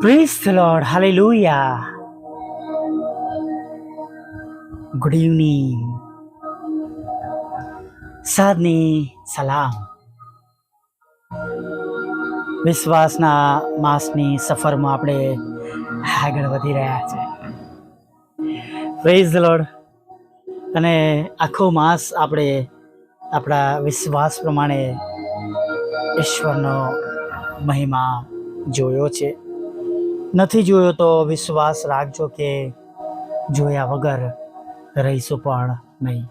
Praise Lord. Hallelujah. Good evening સાદની સલામ વિશ્વાસના માસની સફરમાં આપણે આગળ વધી રહ્યા છે પ્રેઝ લોર્ડ અને આખો માસ આપણે આપણા વિશ્વાસ પ્રમાણે ઈશ્વરનો મહિમા જોયો છે. નથી જોયો તો વિશ્વાસ રાખજો કે જોયા વગર રહીશું પણ નહીં.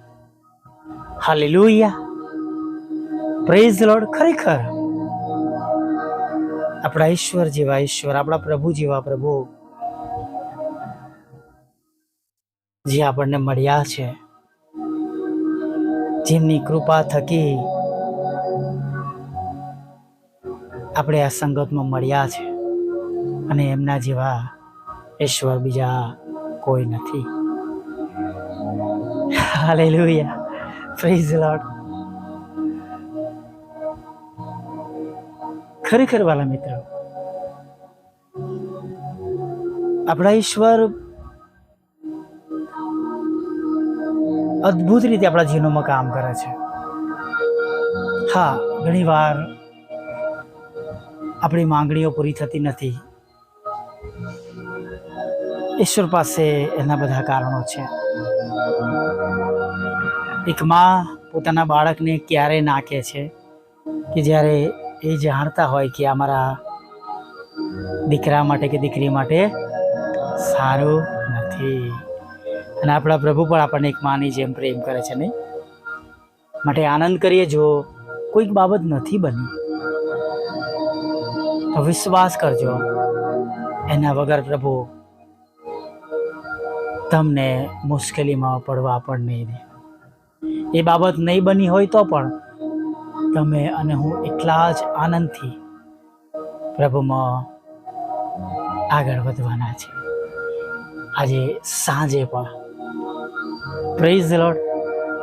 હાલેલુયા. પ્રેઝ લોડ ખરેખર. આપણા ઈશ્વર જેવા ઈશ્વર, આપણા પ્રભુ જેવા પ્રભુ જે આપણને મળ્યા છે. જેમની કૃપા થકી આપણે આ સંગતમાં મળ્યા છે. અને એમના જેવા ઈશ્વર બીજા કોઈ નથી. હાલેલુયા. પ્રેઝ લોર્ડ ખરેખર વાલા મિત્રો, આપણા ઈશ્વર અદ્ભુત રીતે આપણા જીવનમાં કામ કરે છે. હા, ઘણીવાર આપણી માંગણીઓ પૂરી થતી નથી. ઈશ્વર પાસે એના બધા કારણો છે. એક માં પોતાના બાળકને ક્યારે નાખે છે કે જ્યારે એ જાણતા હોય કે અમારા દીકરા માટે કે દીકરી માટે સારું નથી. અને આપણા પ્રભુ પણ આપણને એક માની જેમ પ્રેમ કરે છે નહીં? માટે આનંદ કરીએ જો કોઈક બાબત નથી બની. તો વિશ્વાસ કરજો. એના વગર પ્રભુ, તમને મુશ્કેલીમાં પડવા પણ નહીં. દે એ બાબત નહીં બની હોય તો પણ તમે અને હું એટલા જ આનંદથી પ્રભુમાં આગળ વધવાના છે આજે સાંજે પણ. પ્રેઝ લોર્ડ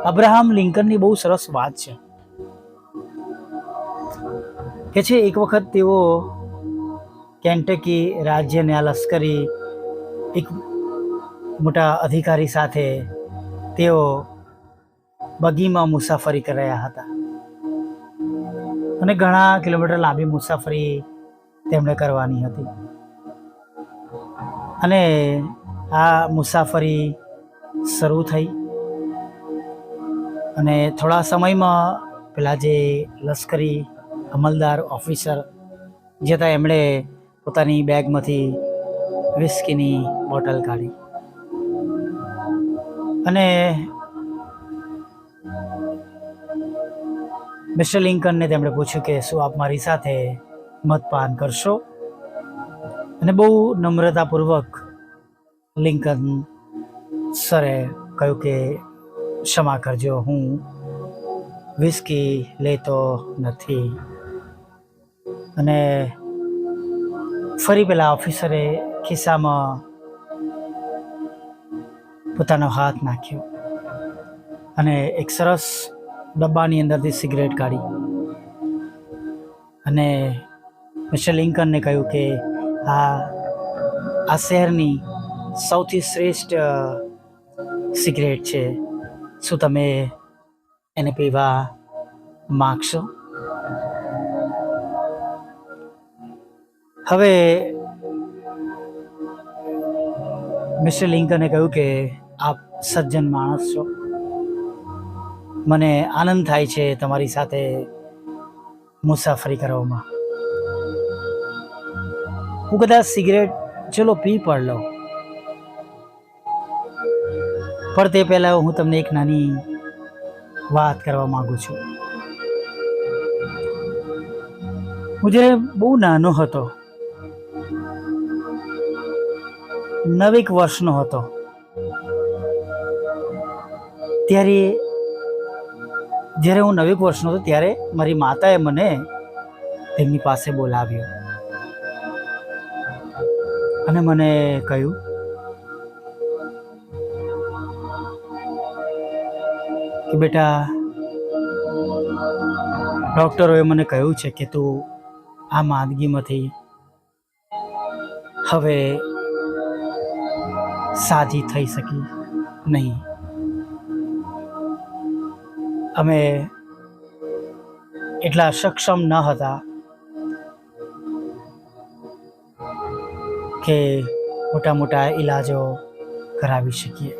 અબ્રાહમ લિંકનની બહુ સરસ વાત છે. કે છે, એક વખત તેઓ કેન્ટકી રાજ્યને આ લશ્કરી એક મોટા અધિકારી સાથે તેઓ બગીમાં મુસાફરી કરી રહ્યા હતા. અને ઘણા કિલોમીટર લાંબી મુસાફરી તેમણે કરવાની હતી. અને આ મુસાફરી શરૂ થઈ. અને થોડા સમયમાં પેલા જે લશ્કરી અમલદાર ઓફિસર જે હતા, એમણે પોતાની બેગમાંથી વિસ્કીની બોટલ કાઢી. અને મિસ્ટર લિંકનને તેમણે પૂછ્યું કે શું આપ મારી સાથે મતપાન કરશો? અને બહુ નમ્રતાપૂર્વક લિંકન સરે કહ્યું કે ક્ષમા કરજો, હું વિસ્કી લેતો નથી. અને ફરી પેલા ઓફિસરે ખિસ્સામાં પોતાનો હાથ નાખ્યો અને એક સરસ ડબ્બાની અંદરથી સિગરેટ કાઢી. અને મિસ્ટર લિંકનને કહ્યું કે આ આ શહેરની સૌથી શ્રેષ્ઠ સિગરેટ છે. શું તમે એને પીવા માગશો? હવે મિસ્ટર લિંકને કહ્યું કે આપ સજ્જન માણસ છો. મને આનંદ થાય છે તમારી સાથે મુસાફરી કરવામાં. હું કદાચ સિગરેટ ચલો પી પણ લઉં. પણ તે પહેલાં હું તમને એક નાની વાત કરવા માગું છું. હું જ્યારે બહુ નાનો હતો નવેક વર્ષનો હતો. ત્યારે જ્યારે હું નવીક વર્ષનો હતો ત્યારે મારી માતાએ મને તેમની પાસે બોલાવ્યો. અને મને કહ્યું, કે બેટા, ડૉક્ટરોએ મને કહ્યું છે કે તું આ માંદગીમાંથી હવે સાજી થઈ શકી નહીં. અમે એટલા સક્ષમ ન હતા કે મોટા મોટા ઈલાજો કરાવી શકીએ.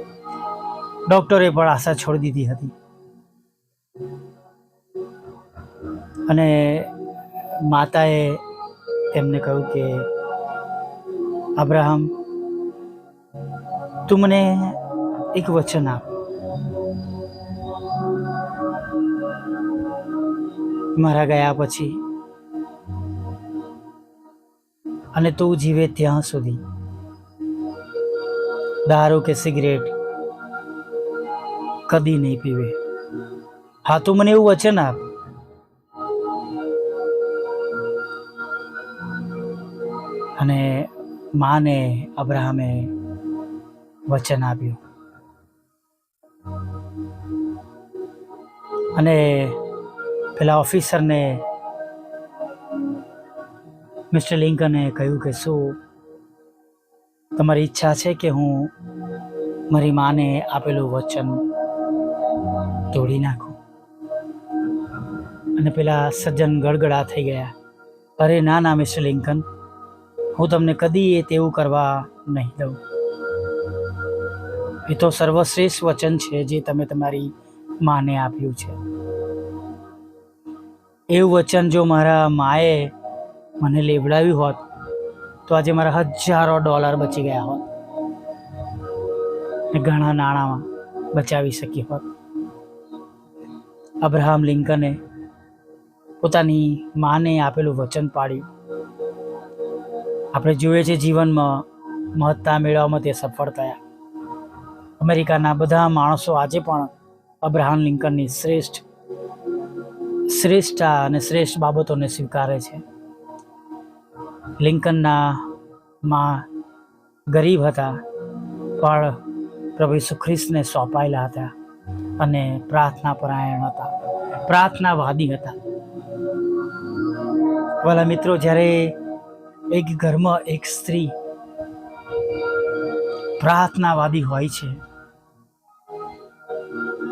ડૉક્ટરે પણ આશા છોડી દીધી હતી. અને માતાએ તેમને કહ્યું કે અબ્રાહમ, તું મને એક વચન આપ. મારા ગયા પછી અને તું જીવે ત્યાં સુધી. દારૂ કે સિગરેટ કદી નહીં પીવે. હા, તું મને એવું વચન આપ. અને માને અબ્રાહમે વચન આપ્યું. અને પેલા ઓફિસરને મિસ્ટર લિંકને કહ્યું કે, શું તમારી ઈચ્છા છે કે હું મારી માને આપેલું વચન તોડી નાખું? અને પેલા સજ્જન ગડગડા થઈ ગયા. અરે ના ના, મિસ્ટર લિંકન. હું તમને કદી એ તેવું કરવા નહીં દઉં. એ તો સર્વશ્રેષ્ઠ વચન છે જે તમે તમારી માને આપ્યું છે. એવું વચન જો મારા માએ મને લેવડાવ્યું હોત, તો આજે મારા હજારો ડોલર બચી ગયા હોત. ઘણા નાણાંમાં બચાવી શકી હોત. અબ્રાહમ લિંકને પોતાની માને આપેલું વચન પાડ્યું. આપણે જોઈએ છીએ જીવનમાં મહત્તા મેળવવામાં તે સફળ થયા અમેરિકાના બધા માણસો આજે પણ અબ્રાહમ લિંકનની શ્રેષ્ઠ, શ્રેષ્ઠતા અને શ્રેષ્ઠ બાબતોને સ્વીકારે છે. લિંકનના માં ગરીબ હતા, પણ પ્રભુ ઈસુ ખ્રિસ્તને સોંપાયેલા હતા અને પ્રાર્થના પરાયણ હતા, પ્રાર્થનાવાદી હતા. વાલા મિત્રો, જ્યારે એક ઘરમાં એક સ્ત્રી પ્રાર્થનાવાદી હોય છે.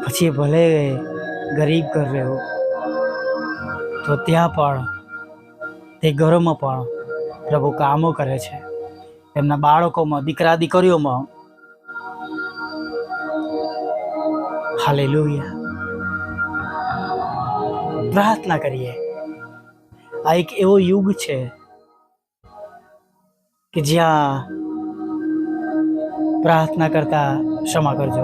પછી ભલે ગરીબ ઘર રહ્યો, તો ત્યાં પણ, તે ઘરોમાં પણ પ્રભુ કામો કરે છે. એમના બાળકોમાં, દીકરા દીકરીઓમાં હાલેલુયા. પ્રાર્થના કરીએ. આ એક એવો યુગ છે કે જ્યાં પ્રાર્થના કરતા ક્ષમા કરજો.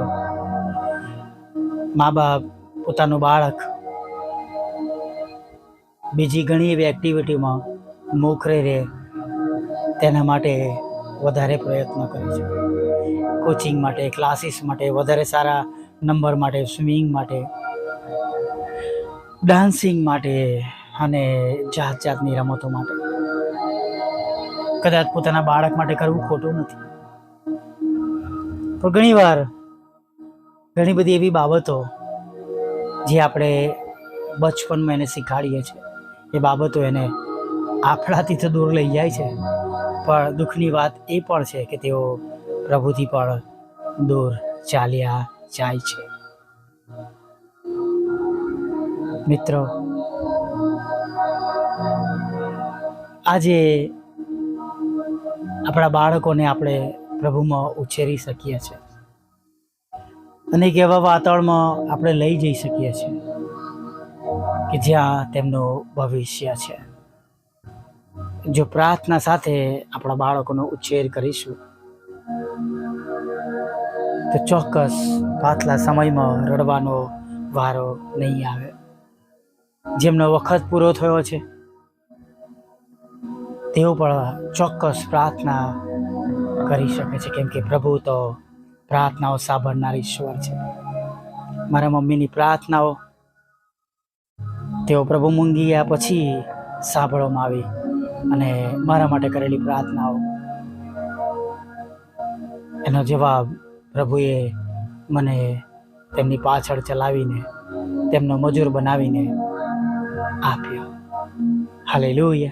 મા બાપ પોતાનું બાળક, બીજી ઘણી એવી એક્ટિવિટીમાં મોખરે રહે, તેના માટે વધારે પ્રયત્ન કરે છે. કોચિંગ માટે ક્લાસીસ માટે, વધારે સારા નંબર માટે સ્વિમિંગ માટે ડાન્સિંગ માટે અને જાત જાતની રમતો માટે. કદાચ પોતાના બાળક માટે કરવું ખોટું નથી. પણ ઘણીવાર ઘણી બધી એવી બાબતો જે આપણે બચપનમાં એને શીખાડીએ છીએ. એ બાબતો એને આફડાથી તો દૂર લઈ જાય છે. પણ દુઃખની વાત એ પણ છે કે તેઓ પ્રભુથી પણ દૂર ચાલ્યા જાય છે. મિત્રો, આજે આપણા બાળકોને આપણે પ્રભુમાં ઉછેરી શકીએ છીએ. અને એક એવા વાતાવરણમાં આપણે લઈ જઈ શકીએ છીએ કે જ્યાં તેમનું ભવિષ્ય છે. જો પ્રાર્થના સાથે આપણા બાળકોનો ઉછેર કરીશું, તો ચોક્કસ પાછલા સમયમાં રડવાનો વારો નહીં આવે. જેમનો વખત પૂરો થયો છે તેઓ પણ ચોક્કસ પ્રાર્થના કરી શકે છે. કેમ કે પ્રભુ તો પ્રાર્થનાઓ સાંભળનાર ઈશ્વર છે. મારા મમ્મીની પ્રાર્થનાઓ તેઓ પ્રભુ મૂંગી ગયા પછી સાંભળવામાં આવી અને મારા માટે કરેલી પ્રાર્થનાઓ. એનો જવાબ પ્રભુએ મને તેમની પાછળ ચલાવીને, તેમનો મજૂર બનાવીને આપ્યો. હાલે લોહિયા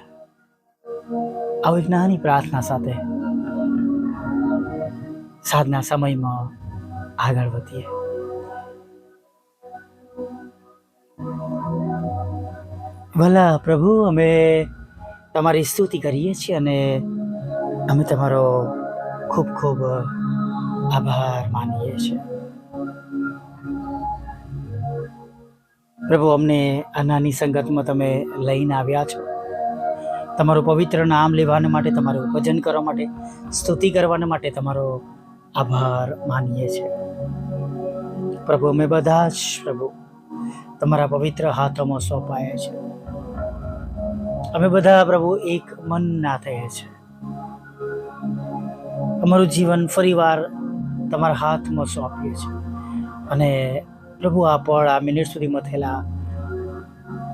આવી એક નાની પ્રાર્થના સાથે સાંજના સમયમાં આગળ વધીએ. ભલા પ્રભુ, અમે તમારી સ્તુતિ કરીએ છીએ અને અમે તમારો ખૂબ ખૂબ આભાર માનીએ છીએ. પ્રભુ, અમને આ નાની સંગતમાં તમે લઈને આવ્યા છો. તમારું પવિત્ર નામ લેવાને માટે, તમારું ભજન કરવા માટે, સ્તુતિ કરવાને માટે તમારો આભાર માનીએ છીએ. પ્રભુ, અમે બધા જ પ્રભુ તમારા પવિત્ર હાથોમાં સોંપાયા છે. અમે બધા પ્રભુ એક મન ના થઈએ છે. અમારું જીવન ફરીવાર તમારા હાથમાં સોંપીએ છીએ અને પ્રભુ, આ પળ, આ મિનિટ સુધીમાં થયેલા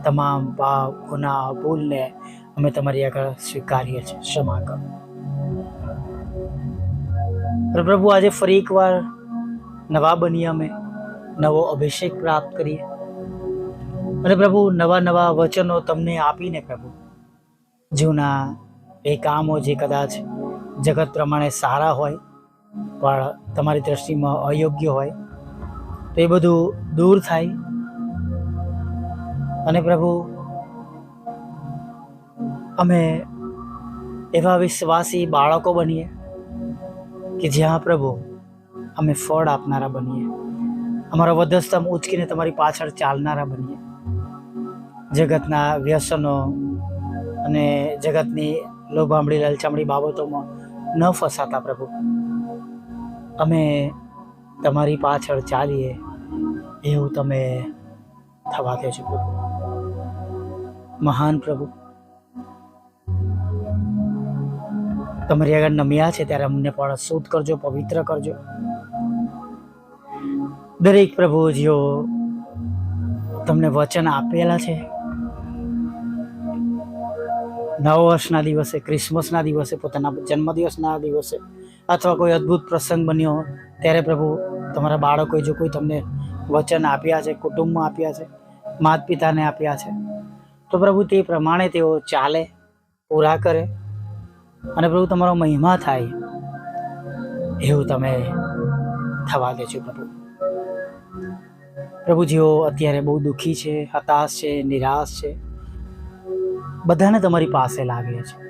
તમામ પાપ ગુના ભૂલને અમે તમારી આગળ સ્વીકારીએ છીએ. ક્ષમા કરો. પ્રભુ, આજે ફરી એકવાર નવા બનીએ અમે, નવો અભિષેક પ્રાપ્ત કરીએ. અને પ્રભુ, નવા નવા વચનો તમને આપીને પ્રભુ જૂના એ કામો જે કદાચ જગત પ્રમાણે સારા હોય, પણ તમારી દ્રષ્ટિમાં અયોગ્ય હોય, તો એ બધું દૂર થાય. અને પ્રભુ અમે એવા વિશ્વાસી બાળકો બનીએ કે જ્યાં પ્રભુ અમે ફળ આપનારા બનીએ. અમારો વધસ્તંભ ઉચકીને તમારી પાછળ ચાલનારા બનીએ. જગતના વ્યસનો અને જગતની લોભામડી લલચામડી બાબતોમાં ન ફસાતા પ્રભુ. અમે તમારી પાછળ ચાલીએ એવું તમે થવા દેજો પ્રભુ. મહાન પ્રભુ તમારી આગળ નમ્યા છે ત્યારે અમને પણ શુદ્ધ કરજો, પવિત્ર કરજો. દરેક પ્રભુ જેઓ તમને વચન આપેલા છે. નવ વર્ષના દિવસે, ક્રિસમસના દિવસે, પોતાના જન્મદિવસના દિવસે અથવા કોઈ અદ્ભુત પ્રસંગ બન્યો ત્યારે પ્રભુ તમારા બાળકોએ જો કોઈ તમને વચન આપ્યા છે કુટુંબમાં આપ્યા છે માતા પિતાને આપ્યા છે, તો પ્રભુ તે પ્રમાણે તેઓ ચાલે, પૂરા કરે. અને પ્રભુ, તમારો મહિમા થાય એવું તમે થવા દેજો પ્રભુ પ્રભુ. જેઓ અત્યારે બહુ દુઃખી છે, હતાશ છે, નિરાશ છે. બધાને તમારી પાસે લાગે છે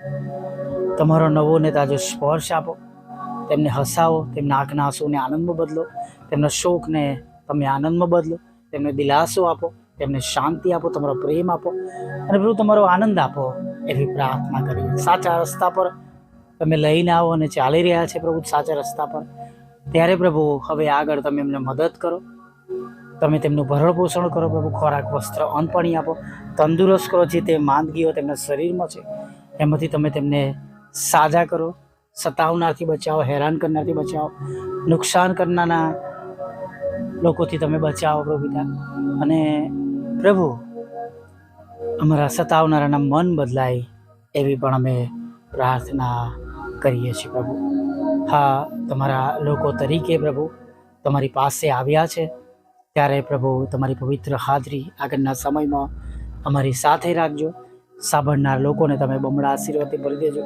તમારો નવો ને તાજો સ્પર્શ આપો, તેમને હસાવો, તેમના આંખના આંસુને આનંદમાં બદલો, તેમના શોકને તમે આનંદમાં બદલો, તેમને દિલાસો આપો, તેમને શાંતિ આપો, તમારો પ્રેમ આપો. અને પ્રભુ, તમારો આનંદ આપો. એવી પ્રાર્થના કરીએ સાચા રસ્તા પર તમે લઈને આવો અને ચાલી રહ્યા છે પ્રભુ, સાચા રસ્તા પર. ત્યારે પ્રભુ, હવે આગળ તમે એમને મદદ કરો. તમે તેમનું ભરણ પોષણ કરો પ્રભુ, ખોરાક, વસ્ત્ર, અન્ન પાણી આપો. તંદુરસ્ત કરો જે તે માંદગીઓ તેમના શરીરમાં છે, એમાંથી તમે તેમને સાજા કરો. સતાવનારથી બચાવો, હેરાન કરનારથી બચાવો. નુકસાન કરનારના લોકોથી તમે બચાવો પ્રભુ અને પ્રભુ અમારા સતાવનારાના મન બદલાય એવી પણ અમે પ્રાર્થના કરીએ છીએ પ્રભુ. હા, તમારા લોકો તરીકે પ્રભુ તમારી પાસે આવ્યા છે. ત્યારે પ્રભુ તમારી પવિત્ર હાજરી આગળના સમયમાં અમારી સાથે રાખજો. સાંભળનાર લોકોને તમે બમણા આશીર્વાદથી ભરી દેજો.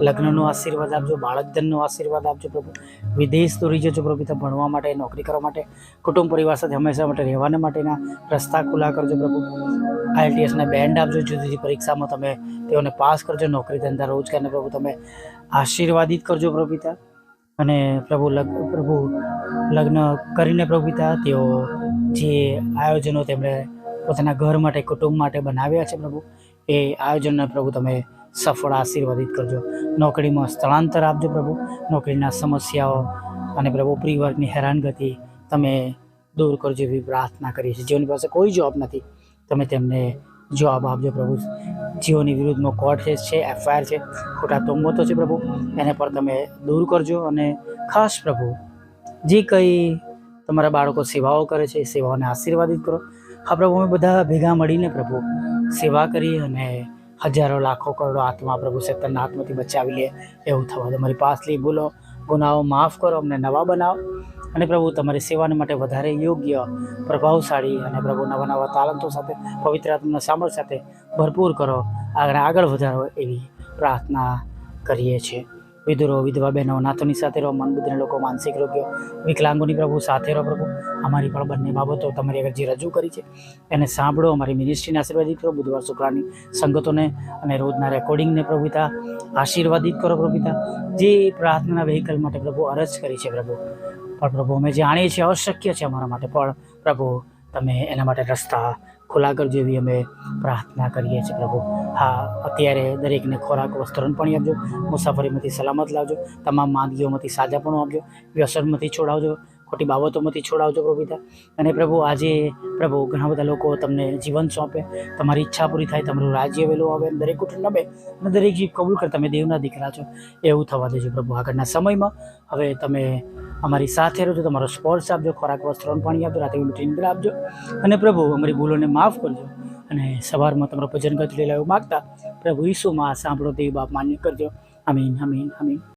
લગ્નનો આશીર્વાદ આપજો, બાળકધનનો આશીર્વાદ આપજો પ્રભુ. વિદેશ દોરી જજો પ્રભુ પિતા ભણવા માટે, નોકરી કરવા માટે, કુટુંબ પરિવાર સાથે હંમેશા માટે રહેવાના માટેના રસ્તા ખુલ્લા કરજો પ્રભુ. આઈએલટીએસના બેન્ડ આપજો, જુદી જુદી પરીક્ષામાં તમે તેઓને પાસ કરજો, નોકરી ધંધા રોજગારને પ્રભુ તમે આશીર્વાદિત કરજો પ્રભુ અને પ્રભુ લગ્ન પ્રભુ લગ્ન કરીને પ્રભુ તેઓ જે આયોજનો તેમણે પોતાના ઘર માટે, કુટુંબ માટે બનાવ્યા છે પ્રભુ. એ આયોજનને પ્રભુ તમે સફળ આશીર્વાદિત કરજો. નોકરીમાં સ્થળાંતર આપજો પ્રભુ. નોકરીના સમસ્યાઓ અને પ્રભુ પ્રિવર્ગની હેરાનગતિ તમે દૂર કરજો એવી પ્રાર્થના કરીએ છીએ. જેઓની પાસે કોઈ જોબ નથી, તમે તેમને જવાબ આપજો પ્રભુ. જીઓની વિરુદ્ધમાં કોર્ટ કેસ છે એફઆઈઆર છે, ખોટા તોમતો છે પ્રભુ. એને પર તમે દૂર કરજો અને ખાસ પ્રભુ, જે કંઈ તમારા બાળકો સેવાઓ કરે છે, એ સેવાઓને આશીર્વાદિત કરો. હા, પ્રભુ, અમે બધા ભેગા મળીને પ્રભુ સેવા કરી અને હજારો, લાખો, કરોડો આત્મા પ્રભુ સત્તરના આત્માથી બચાવી લે એવું થવા દો. મારી પાછલી ભૂલો ગુનાઓ માફ કરો, અમને નવા બનાવો. અને પ્રભુ, તમારી સેવાને માટે વધારે યોગ્ય, પ્રભાવશાળી અને પ્રભુ નવા નવા તાલંતો સાથે, પવિત્ર આત્માના સામર્થ સાથે ભરપૂર કરો. આગળ આગળ વધારો એવી પ્રાર્થના કરીએ છીએ. વિધુરો, વિધવા બહેનો નાથોની સાથે રહો મન બુદ્ધિના લોકો, માનસિક રોગ્યો વિકલાંગોની પ્રભુ, સાથે રહો પ્રભુ. અમારી પણ બંને બાબતો તમારી આગળ જે રજૂ કરી છે, એને સાંભળો, અમારી મિનિસ્ટ્રીને આશીર્વાદિત કરો, બુધવાર શુક્રાની સંગતોને અને રોજના રેકોર્ડિંગને પ્રભુતા આશીર્વાદિત કરો પ્રભુતા જે પ્રાર્થના વેહિકલ માટે પ્રભુ અરજ કરી છે પ્રભુ. પણ પ્રભુ, અમે જાણીએ છીએ, અશક્ય છે અમારા માટે, પણ પ્રભુ, તમે એના માટે રસ્તા ખુલ્લા કરજો એવી અમે પ્રાર્થના કરીએ છીએ પ્રભુ. હા, અત્યારે દરેકને ખોરાક વસ્ત્રણ પણ આપજો, મુસાફરીમાંથી સલામત લાવજો, તમામ માંદગીઓમાંથી પણ આપજો, વ્યસનમાંથી છોડાવજો ખોટી બાબતોમાંથી છોડાવજો પ્રભુ પિતા અને પ્રભુ, આજે પ્રભુ ઘણા બધા લોકો તમને જીવન સોંપે, તમારી ઈચ્છા પૂરી થાય, તમારું રાજ્ય વહેલું આવે દરેક કુટુંબ નમે, અને દરેક જીવ કબૂલ કરે, તમે દેવના દીકરા છો, એવું થવા દેજો પ્રભુ. આગળના સમયમાં હવે તમે અમારી સાથે રહેજો, તમારો સ્પોર્ટ્સ આપજો, ખોરાક વસ્ત્રણ પાણી આપજો, રાત્રે મીઠી નિંદ્રા આપજો. અને પ્રભુ, અમારી ભૂલોને માફ કરજો. અને સવારમાં તમારો ભજન ગત લેલા એવું માગતા, પ્રભુ ઈસુમાં સાંભળો તે બાપ માન્ય કરજો. અમીન અમીન અમીન